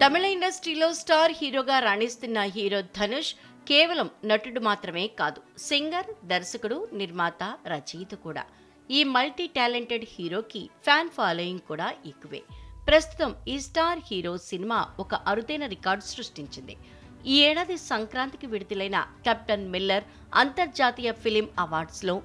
తమిళ ఇండస్ట్రీలో స్టార్ హీరోగా రాణిస్తున్న హీరో ధనుష్ కేవలం నటుడు మాత్రమే కాదు సింగర్ దర్శకుడు నిర్మాత రచయిత కూడా. ఈ మల్టీ టాలెంటెడ్ హీరోకి ఫ్యాన్ ఫాలోయింగ్ కూడా ఎక్కువే. ప్రస్తుతం ఈ స్టార్ హీరో సినిమా ఒక అరుదైన రికార్డు సృష్టించింది. ఈ ఏడాది సంక్రాంతికి విడుదలైన కెప్టెన్ మిల్లర్ అంతర్జాతీయ ఫిలిం అవార్డ్స్లో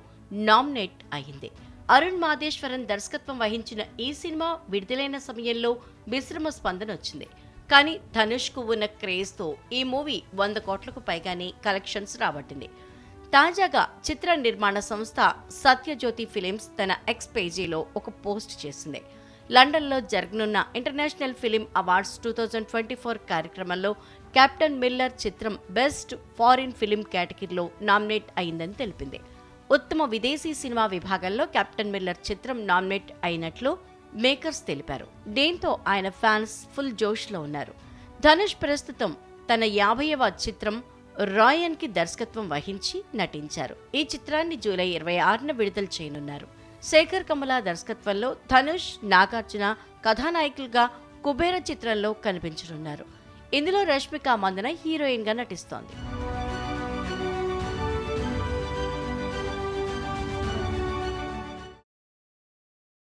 నామినేట్ అయింది. అరుణ్ మాదేశ్వరన్ దర్శకత్వం వహించిన ఈ సినిమా విడుదలైన సమయంలో మిశ్రమ స్పందన వచ్చింది. కానీ ధనుష్కు ఉన్న క్రేజ్తో ఈ మూవీ వంద కోట్లకు పైగానే కలెక్షన్స్ రాబట్టింది. తాజాగా చిత్ర నిర్మాణ సంస్థ సత్యజ్యోతి ఫిలిమ్స్ తన ఎక్స్ పేజీలో ఒక పోస్ట్ చేసింది. లండన్లో జరగనున్న international film awards two thousand twenty four కార్యక్రమంలో కెప్టెన్ మిల్లర్ చిత్రం బెస్ట్ ఫారిన్ ఫిలిం కేటగిరీలో నామినేట్ అయిందని తెలిపింది. ఉత్తమ విదేశీ సినిమా విభాగంలో కెప్టెన్ మిల్లర్ చిత్రం నామినేట్ అయినట్లు మేకర్స్ తెలిపారు. దీంతో ఆయన ఫ్యాన్స్ ఫుల్ జోష్లో ఉన్నారు. ధనుష్ ప్రస్తుతం తన యాభైవ చిత్రం రాయన్కి దర్శకత్వం వహించి నటించారు. ఈ చిత్రాన్ని జూలై ఇరవై ఆరున విడుదల చేయనున్నారు. శేఖర్ కమల దర్శకత్వంలో ధనుష్ నాగార్జున కథానాయకులుగా కుబేర చిత్రంలో కనిపించనున్నారు. ఇందులో రష్మిక మందన హీరోయిన్గా నటిస్తోంది.